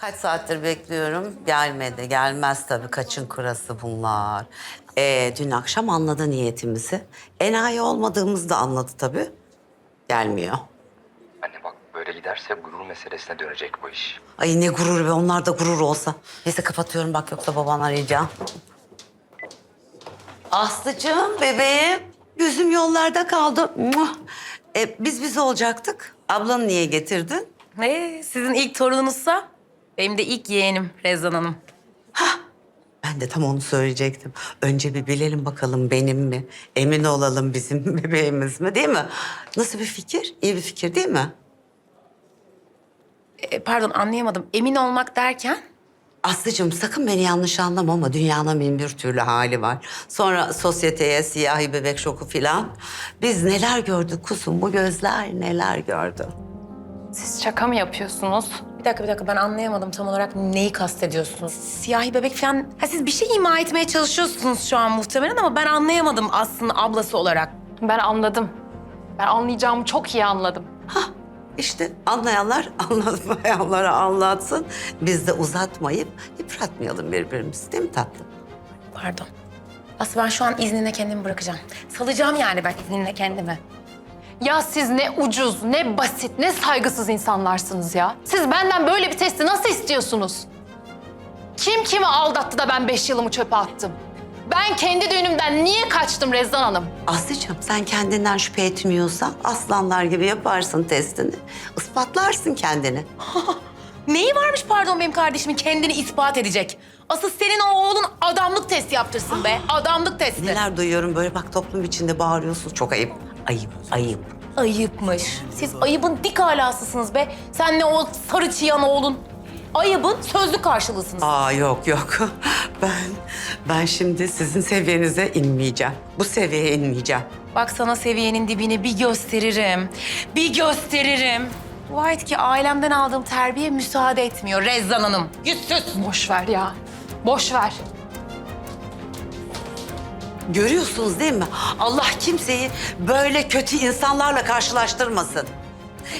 Kaç saattir bekliyorum. Gelmedi. Gelmez tabii. Kaçın kurası bunlar. Ee, dün akşam anladı niyetimizi. Enayi olmadığımızı da anladı tabii. Gelmiyor. Anne bak böyle giderse gurur meselesine dönecek bu iş. Ay ne gurur be. Onlar da gurur olsa. Neyse kapatıyorum bak yoksa baban arayacağım. Aslıcığım bebeğim. Gözüm yollarda kaldı. Muah. E, biz biz olacaktık. Ablanı niye getirdin? Ne? Sizin ilk torununuzsa benim de ilk yeğenim Rezan Hanım. Ben de tam onu söyleyecektim. Önce bir bilelim bakalım benim mi? Emin olalım bizim bebeğimiz mi değil mi? Nasıl bir fikir? İyi bir fikir değil mi? E, pardon anlayamadım. Emin olmak derken? Aslıcığım sakın beni yanlış anlama ama dünyanın bin bir türlü hali var. Sonra sosyeteye siyahi bebek şoku filan. Biz neler gördük kuzum bu gözler neler gördü. Siz şaka mı yapıyorsunuz? Bir dakika bir dakika ben anlayamadım tam olarak neyi kastediyorsunuz? Siyahi bebek falan... Ha, siz bir şey ima etmeye çalışıyorsunuz şu an muhtemelen ama ben anlayamadım aslında ablası olarak. Ben anladım. Ben anlayacağımı çok iyi anladım. İşte anlayanlar anlatmayanlara anlatsın. Biz de uzatmayıp yıpratmayalım birbirimizi değil mi tatlım? Pardon. Aslı ben şu an iznine kendimi bırakacağım. Salacağım yani ben izninle kendimi. Ya siz ne ucuz, ne basit, ne saygısız insanlarsınız ya. Siz benden böyle bir testi nasıl istiyorsunuz? Kim kimi aldattı da ben beş yılımı çöpe attım? Ben kendi düğünümden niye kaçtım Rezan Hanım? Aslıcığım sen kendinden şüphe etmiyorsan aslanlar gibi yaparsın testini. ispatlarsın kendini. Neyi varmış pardon benim kardeşimin kendini ispat edecek? Asıl senin o oğlun adamlık testi yaptırsın be. Adamlık testi. Neler duyuyorum böyle bak toplum içinde bağırıyorsun. Çok ayıp. Ayıp, ayıp. Ayıpmış. Siz ayıbın dik alasısınız be. Sen ne o sarı çıyan oğlun. Ayıbın sözlü karşılığısınız. Aa yok yok. Ben ben şimdi sizin seviyenize inmeyeceğim. Bu seviyeye inmeyeceğim. Bak sana seviyenin dibini bir gösteririm. Bir gösteririm. Dua et ki ailemden aldığım terbiye müsaade etmiyor Rezzan Hanım. Yüzsüz. Boş ver ya. Boş ver. Görüyorsunuz değil mi? Allah kimseyi böyle kötü insanlarla karşılaştırmasın.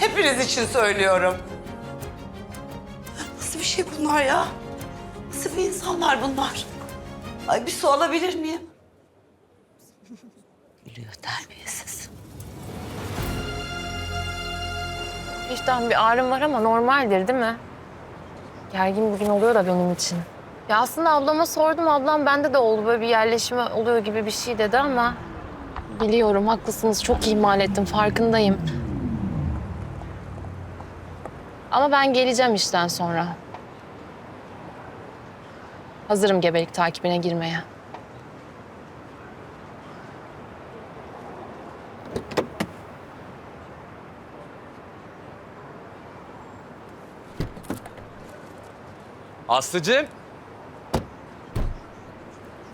Hepiniz için söylüyorum. Nasıl bir şey bunlar ya? Nasıl bir insanlar bunlar? Ay bir su alabilir miyim? Gülüyor terbiyesiz. İşten bir ağrım var ama normaldir değil mi? Gergin bir gün oluyor da benim için. Ya aslında ablama sordum. Ablam bende de oldu. Böyle bir yerleşme oluyor gibi bir şey dedi ama... Biliyorum haklısınız. Çok ihmal ettim. Farkındayım. Ama ben geleceğim işten sonra. Hazırım gebelik takibine girmeye. Aslıcığım.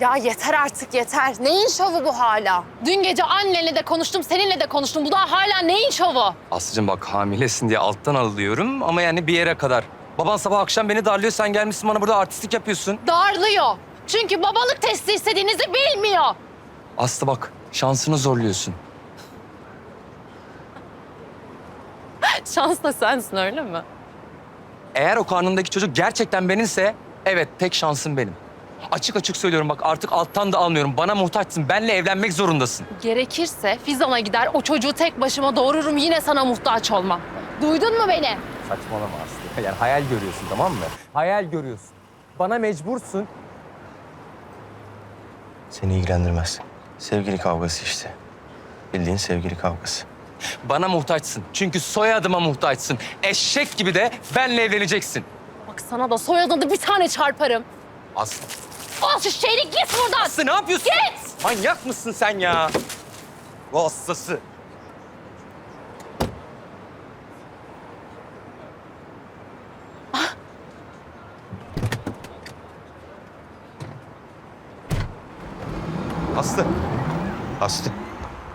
Ya yeter artık yeter. Neyin şovu bu hala? Dün gece annenle de konuştum, seninle de konuştum. Bu daha hala neyin şovu? Aslıcığım bak hamilesin diye alttan alıyorum ama yani bir yere kadar. Baban sabah akşam beni darlıyor sen gelmişsin bana burada artistlik yapıyorsun. Darlıyor. Çünkü babalık testi istediğinizi bilmiyor. Aslı bak şansını zorluyorsun. Şans da sensin öyle mi? Eğer o karnındaki çocuk gerçekten benimse evet tek şansım benim. Açık açık söylüyorum bak artık alttan da almıyorum. Bana muhtaçsın. Benle evlenmek zorundasın. Gerekirse Fizan'a gider o çocuğu tek başıma doğururum yine sana muhtaç olmam. Duydun mu beni? Saçmalama Aslı. Yani hayal görüyorsun tamam mı? Hayal görüyorsun. Bana mecbursun. Seni ilgilendirmez. Sevgili kavgası işte. Bildiğin sevgili kavgası. Bana muhtaçsın. Çünkü soyadıma muhtaçsın. Eşek gibi de benle evleneceksin. Bak sana da soyadına da bir tane çarparım. Aslı. Al şu şeyini git buradan. Aslı ne yapıyorsun? Git! Manyak mısın sen ya? Bu hastası. Aslı. Aslı.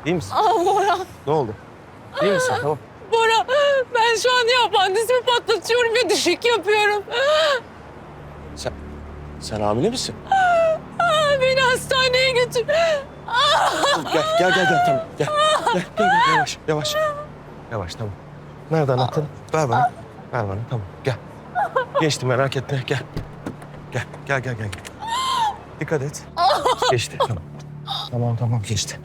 İyi misin? Aa Bora, Ne oldu? İyi misin? Tamam. Bora. Ben şu an ya apandisimi patlatıyorum ya düşük yapıyorum. Sen, sen hamile misin? Hastaneye götür. Gel, gel, gel, gel. Tamam, gel. Gel, gel, gel. Yavaş, yavaş. Yavaş, tamam. Nerede anahtarı? Ver bana. Ver bana, tamam. Gel. Geçti merak etme. Gel. Gel, gel, gel, gel. Dikkat et. Geçti. Tamam. Tamam, tamam. Geçti.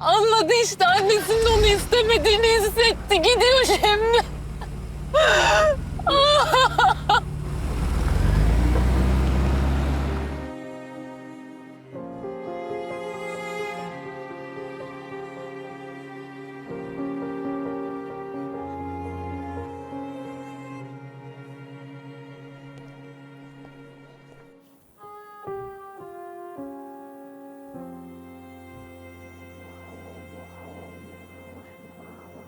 Anladı işte annesinin onu istemediğini hissetti. Gidiyor şimdi.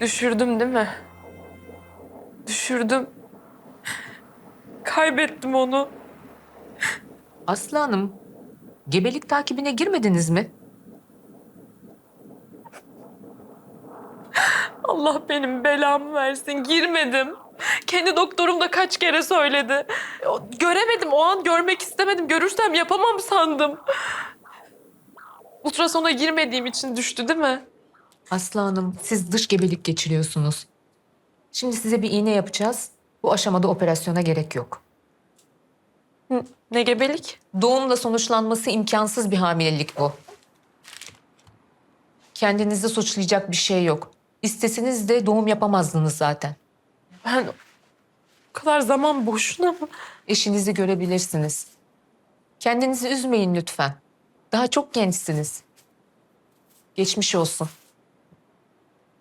Düşürdüm değil mi? Düşürdüm. Kaybettim onu. Aslı Hanım, gebelik takibine girmediniz mi? Allah benim belamı versin. Girmedim. Kendi doktorum da kaç kere söyledi. Göremedim. O an görmek istemedim. Görürsem yapamam sandım. Ultrasona girmediğim için düştü değil mi? Aslı Hanım, siz dış gebelik geçiriyorsunuz. Şimdi size bir iğne yapacağız. Bu aşamada operasyona gerek yok. Ne gebelik? Doğumla sonuçlanması imkansız bir hamilelik bu. Kendinizi suçlayacak bir şey yok. İsteseniz de doğum yapamazdınız zaten. Ben o kadar zaman boşuna mı? Eşinizi görebilirsiniz. Kendinizi üzmeyin lütfen. Daha çok gençsiniz. Geçmiş olsun.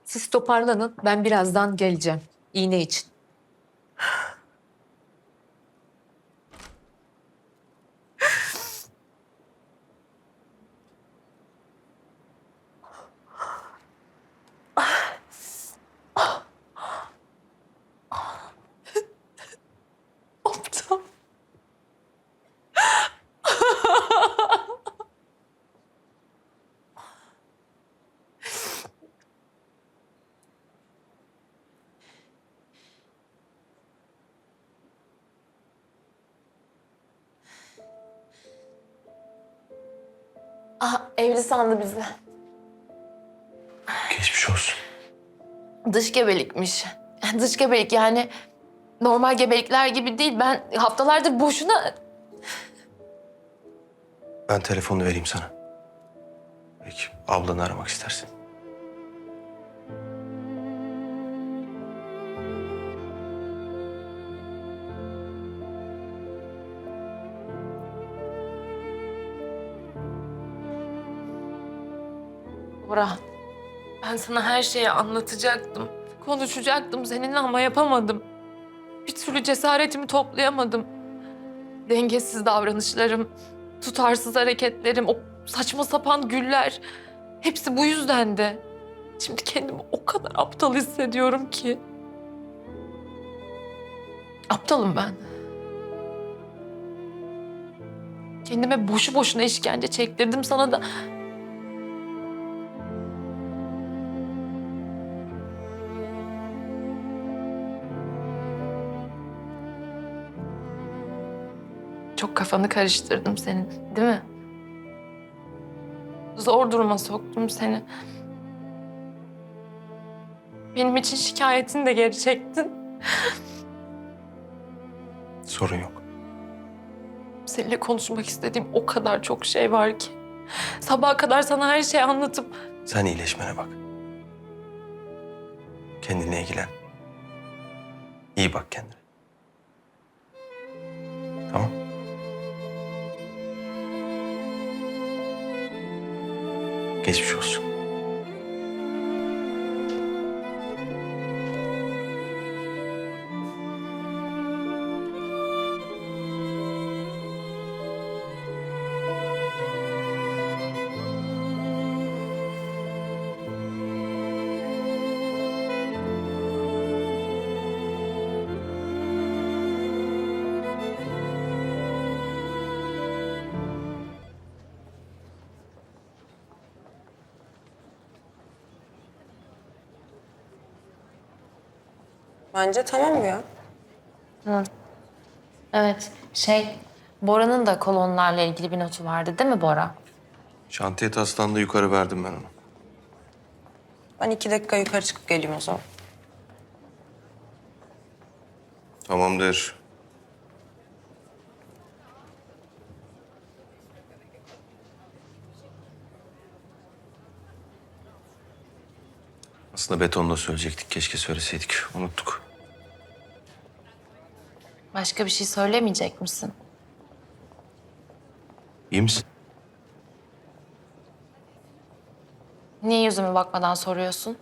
Siz toparlanın. Ben birazdan geleceğim. İğne için. Aptal. Ah evli sandı bizi. Geçmiş olsun. Dış gebelikmiş. Dış gebelik yani normal gebelikler gibi değil. Ben haftalardır boşuna... Ben telefonu vereyim sana. Peki, ablanı aramak istersin. Bora, ben sana her şeyi anlatacaktım. Konuşacaktım seninle ama yapamadım. Bir türlü cesaretimi toplayamadım. Dengesiz davranışlarım, tutarsız hareketlerim, o saçma sapan güller. Hepsi bu yüzden de. Şimdi kendimi o kadar aptal hissediyorum ki. Aptalım ben. Kendime boşu boşuna işkence çektirdim sana da kafanı karıştırdım senin, değil mi? Zor duruma soktum seni. Benim için şikayetini de geri çektin. Sorun yok. Seninle konuşmak istediğim o kadar çok şey var ki. Sabaha kadar sana her şeyi anlatıp Sen iyileşmene bak. Kendine ilgilen. İyi bak kendine. Geçmiş olsun. Bence tamam ya. Evet şey Bora'nın da kolonlarla ilgili bir notu vardı değil mi Bora? Şantiye taslağında yukarı verdim ben onu. Ben iki dakika yukarı çıkıp geleyim o zaman. Tamamdır. Aslında betonla söyleyecektik. Keşke söyleseydik. Unuttuk. Başka bir şey söylemeyecek misin? İyi misin? Niye yüzüme bakmadan soruyorsun?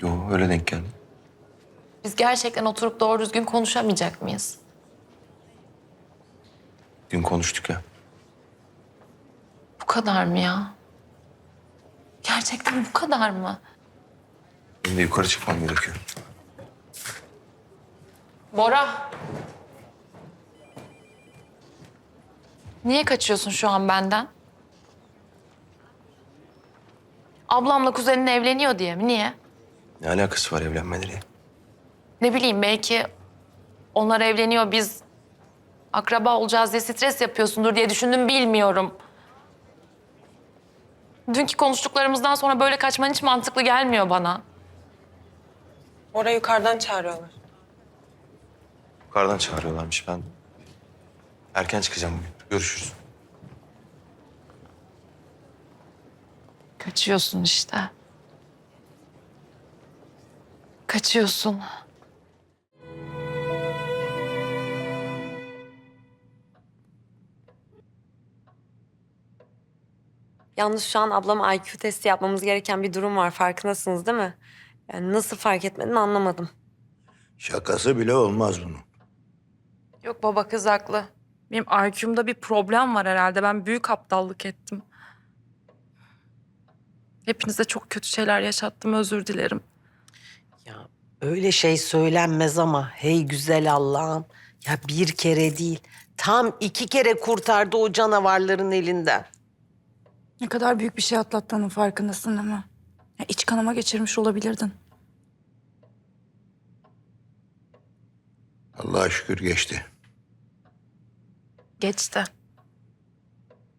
Yo öyle denk geldi. Biz gerçekten oturup doğru düzgün konuşamayacak mıyız? Dün konuştuk ya. Bu kadar mı ya? Gerçekten bu kadar mı? De yukarı çıkmam gerekiyor. Bora. Niye kaçıyorsun şu an benden? Ablamla kuzenin evleniyor diye mi? Niye? Ne alakası var evlenmeleri? Ne bileyim belki onlar evleniyor biz akraba olacağız diye stres yapıyorsundur diye düşündüm bilmiyorum. Dünkü konuştuklarımızdan sonra böyle kaçman hiç mantıklı gelmiyor bana. Oraya yukarıdan çağırıyorlar. Yukarıdan çağırıyorlarmış ben. Erken çıkacağım bugün. Görüşürüz. Kaçıyorsun işte. Kaçıyorsun. Yalnız şu an ablama IQ testi yapmamız gereken bir durum var. Farkındasınız değil mi? Yani nasıl fark etmedin anlamadım. Şakası bile olmaz bunun. Yok baba kız haklı. Benim IQ'mda bir problem var herhalde. Ben büyük aptallık ettim. Hepinize çok kötü şeyler yaşattım. Özür dilerim. Ya öyle şey söylenmez ama hey güzel Allah'ım. Ya bir kere değil tam iki kere kurtardı o canavarların elinden. Ne kadar büyük bir şey atlattığının farkındasın ama. Ya iç kanama geçirmiş olabilirdin. Allah'a şükür geçti. Geçti.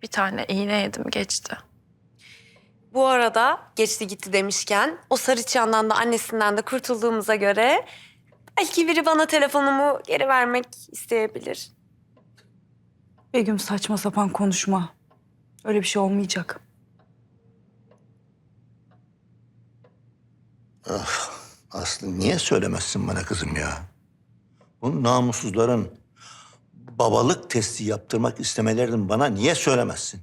Bir tane iğne yedim geçti. Bu arada geçti gitti demişken o sarı çandan da annesinden de kurtulduğumuza göre belki biri bana telefonumu geri vermek isteyebilir. Begüm saçma sapan konuşma. Öyle bir şey olmayacak. Aslı niye söylemezsin bana kızım ya? Bu namussuzların babalık testi yaptırmak istemelerinin bana niye söylemezsin?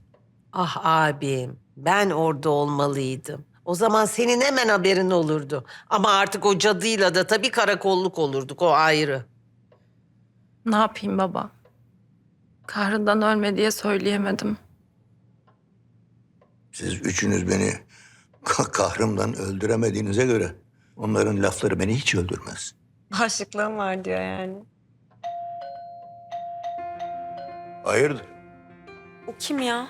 Ah abim ben orada olmalıydım. O zaman senin hemen haberin olurdu. Ama artık o cadıyla da tabii karakolluk olurduk o ayrı. Ne yapayım baba? Kahrından ölme diye söyleyemedim. Siz üçünüz beni ka- kahrımdan öldüremediğinize göre onların lafları beni hiç öldürmez. Bağışıklığım var diyor yani. Hayırdır? O kim ya?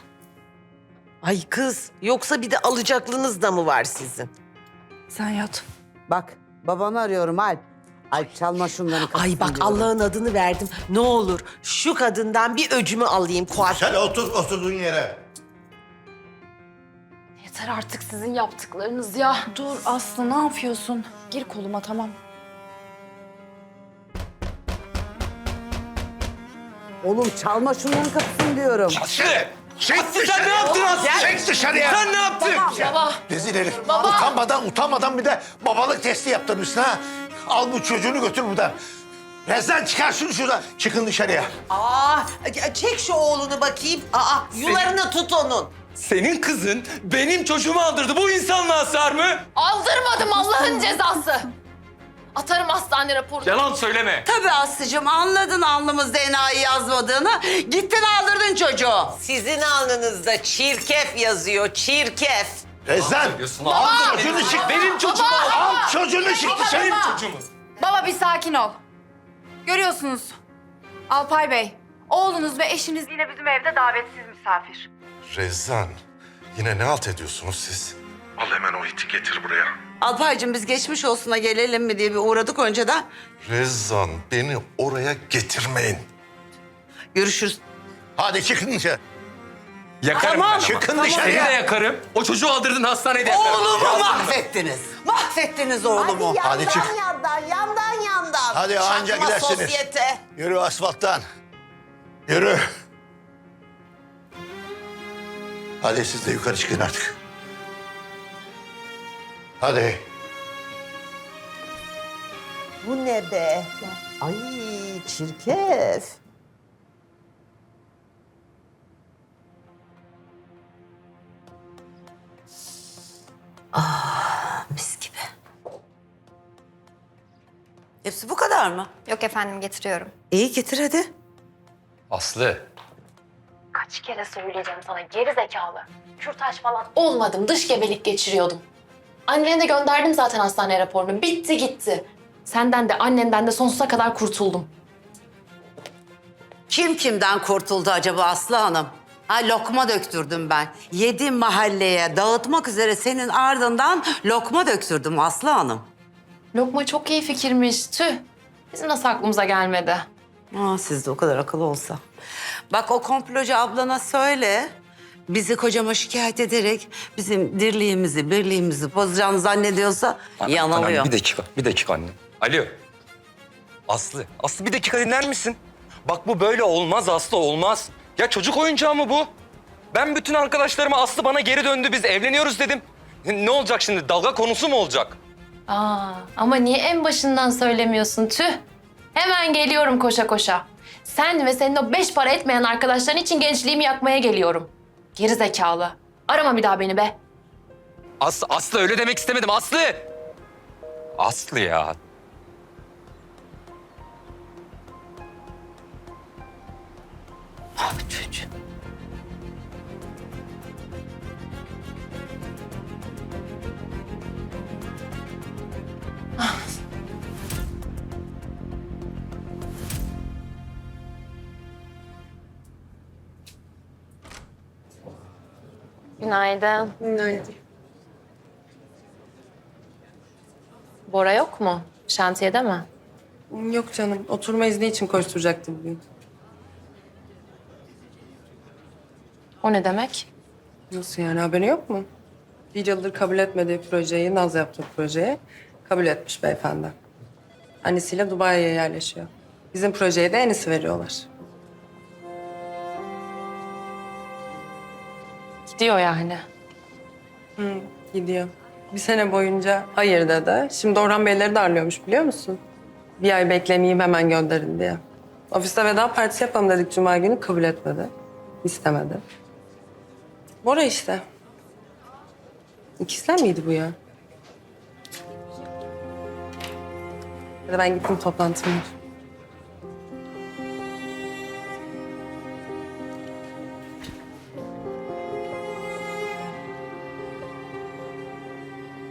Ay kız yoksa bir de alacaklınız da mı var sizin? Sen yat. Bak babanı arıyorum Alp. Alp çalma şunları Ay bak Allah'ın adını verdim. Ne olur şu kadından bir öcümü alayım kuat. Sen otur oturduğun yere. Yeter artık sizin yaptıklarınız ya. Dur Aslı ne yapıyorsun? Gir koluma tamam. Oğlum çalma şunların kapısını diyorum. Çek sen ne yaptın Aslı? Çek dışarıya. Sen ne yaptın? Baba. Rezil herif. Utanmadan utanmadan bir de babalık testi yaptırmışsın ha. Al bu çocuğunu götür buradan. Rezil çıkar şunu şuradan. Çıkın dışarıya. Aa çek şu oğlunu bakayım. Aa yularını tut onun. Senin kızın benim çocuğumu aldırdı. Bu insanlığa sar mı? Aldırmadım Allah'ın cezası. Atarım hastane raporunu. Yalan söyleme. Tabii Aslı'cığım anladın alnımızda enayi yazmadığını. Gittin aldırdın çocuğu. Sizin alnınızda çirkef yazıyor, çirkef. Rezil. Diyorsun. Al çocuğunu çık. Benim çocuğumu al. Al çocuğunu çık dışarı. Benim çocuğumu. Baba bir sakin ol. Görüyorsunuz. Alpay Bey, oğlunuz ve eşiniz yine bizim evde davetsiz misafir. Rezzan, yine ne alt ediyorsunuz siz? Al hemen o iti getir buraya. Alpaycığım biz geçmiş olsuna gelelim mi diye bir uğradık önceden. Rezzan, beni oraya getirmeyin. Görüşürüz. Hadi çıkın dışarı. Yakarım Tamam, ben ama. çıkın Seni dışarıya. de yakarım. O çocuğu aldırdın hastanede yakarım. Oğlumu mahvettiniz. Mahvettiniz oğlumu. Hadi çık. yandan, yandan, yandan. Hadi anca Çakma gidersiniz. sosyete. Yürü asfalttan. Yürü. Hadi siz de yukarı çıkın artık. Hadi. Bu ne be? Ay çirkef. Mis gibi. Hepsi bu kadar mı? Yok efendim getiriyorum. İyi getir hadi. Aslı. Kaç kere söyleyeceğim sana geri zekalı. Kürtaj falan olmadım. Dış gebelik geçiriyordum. Annene de gönderdim zaten hastane raporunu. Bitti gitti. Senden de annenden de sonsuza kadar kurtuldum. Kim kimden kurtuldu acaba Aslı Hanım? Ha lokma döktürdüm ben. Yedi mahalleye dağıtmak üzere senin ardından lokma döktürdüm Aslı Hanım. Lokma çok iyi fikirmiş. Tüh. Bizim nasıl aklımıza gelmedi? Aa, siz de o kadar akıllı olsa. Bak o komplocu ablana söyle. Bizi kocama şikayet ederek bizim dirliğimizi, birliğimizi bozacağını zannediyorsa yanılıyor. Anne, bir dakika, bir dakika anne. Alo. Aslı, Aslı bir dakika dinler misin? Bak bu böyle olmaz Aslı, olmaz. Ya çocuk oyuncağı mı bu? Ben bütün arkadaşlarıma Aslı bana geri döndü, biz evleniyoruz dedim. Ne olacak şimdi, dalga konusu mu olacak? Aa, ama niye en başından söylemiyorsun? Tüh. Hemen geliyorum koşa koşa. Sen ve senin o beş para etmeyen arkadaşların için gençliğimi yakmaya geliyorum. Geri zekalı. Arama bir daha beni be. Aslı, Aslı öyle demek istemedim, Aslı! Aslı ya. Ah çocuğum. Günaydın. Günaydın. Bora yok mu? Şantiyede mi? Yok canım. Oturma izni için koşturacaktım bugün. O ne demek? Nasıl yani haberin yok mu? Bir yıldır kabul etmediği projeyi, Naz yaptığı projeye kabul etmiş beyefendi. Annesiyle Dubai'ye yerleşiyor. Bizim projeye de en iyisi veriyorlar. Gidiyor yani. Hı, gidiyor. Bir sene boyunca hayır dedi. Şimdi Orhan Beyleri darlıyormuş biliyor musun? Bir ay beklemeyeyim hemen gönderin diye. Ofiste veda partisi yapalım dedik Cuma günü kabul etmedi. İstemedi. Bora işte. İkizler miydi bu ya? Hadi ben gittim toplantım var.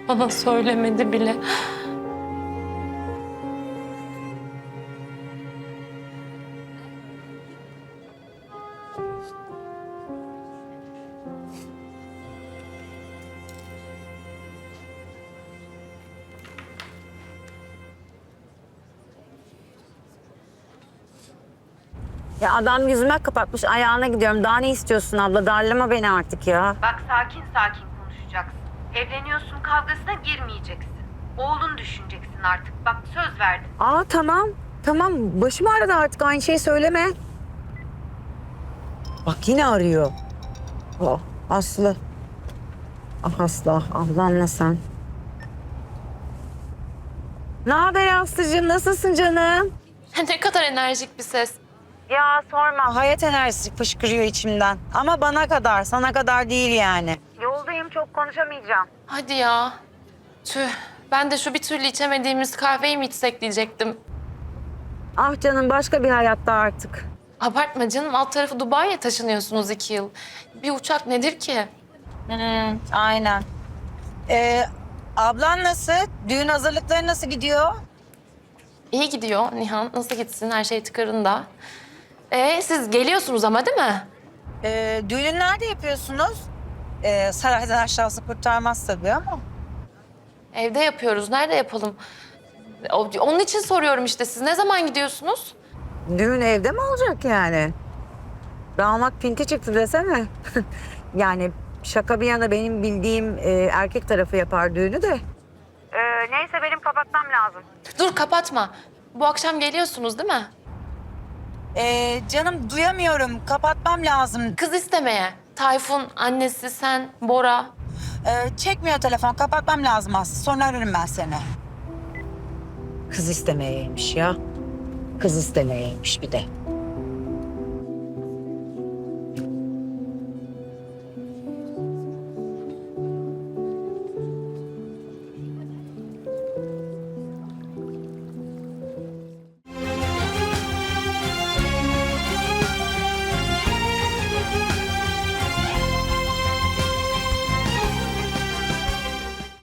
Bana söylemedi bile. Ya adam yüzüme kapatmış ayağına gidiyorum. Daha ne istiyorsun abla? Darlama beni artık ya. Bak sakin sakin. Evleniyorsun kavgasına girmeyeceksin. Oğlun düşüneceksin artık. Bak söz verdin. Aa tamam. Tamam başım ağrıdı artık aynı şeyi söyleme. Bak yine arıyor. Oh, Aslı. Ah Aslı ah ablanla sen. Ne haber Aslı'cığım nasılsın canım? ne kadar enerjik bir ses. Ya sorma hayat enerjisi fışkırıyor içimden. Ama bana kadar sana kadar değil yani. Yoldayım çok konuşamayacağım. Hadi ya. Tüh. Ben de şu bir türlü içemediğimiz kahveyi mi içsek diyecektim. Ah canım başka bir hayatta artık. Abartma canım. Alt tarafı Dubai'ye taşınıyorsunuz iki yıl. Bir uçak nedir ki? Hmm, aynen. Ee, ablan nasıl? Düğün hazırlıkları nasıl gidiyor? İyi gidiyor Nihan. Nasıl gitsin? Her şey tıkırında. Ee, siz geliyorsunuz ama değil mi? Ee, düğünü nerede yapıyorsunuz? Ee, saraydan aşağısı kurtarmaz tabii ama. Evde yapıyoruz. Nerede yapalım? O- Onun için soruyorum işte. Siz ne zaman gidiyorsunuz? Düğün evde mi olacak yani? Damat pinti çıktı desene. yani şaka bir yana benim bildiğim e, erkek tarafı yapar düğünü de. Ee, neyse benim kapatmam lazım. Dur kapatma. Bu akşam geliyorsunuz değil mi? Ee, canım duyamıyorum. Kapatmam lazım. Kız istemeye. Tayfun, annesi, sen, Bora. Ee, çekmiyor telefon. Kapatmam lazım Aslı. Sonra ararım ben seni. Kız istemeyeymiş ya. Kız istemeyeymiş bir de.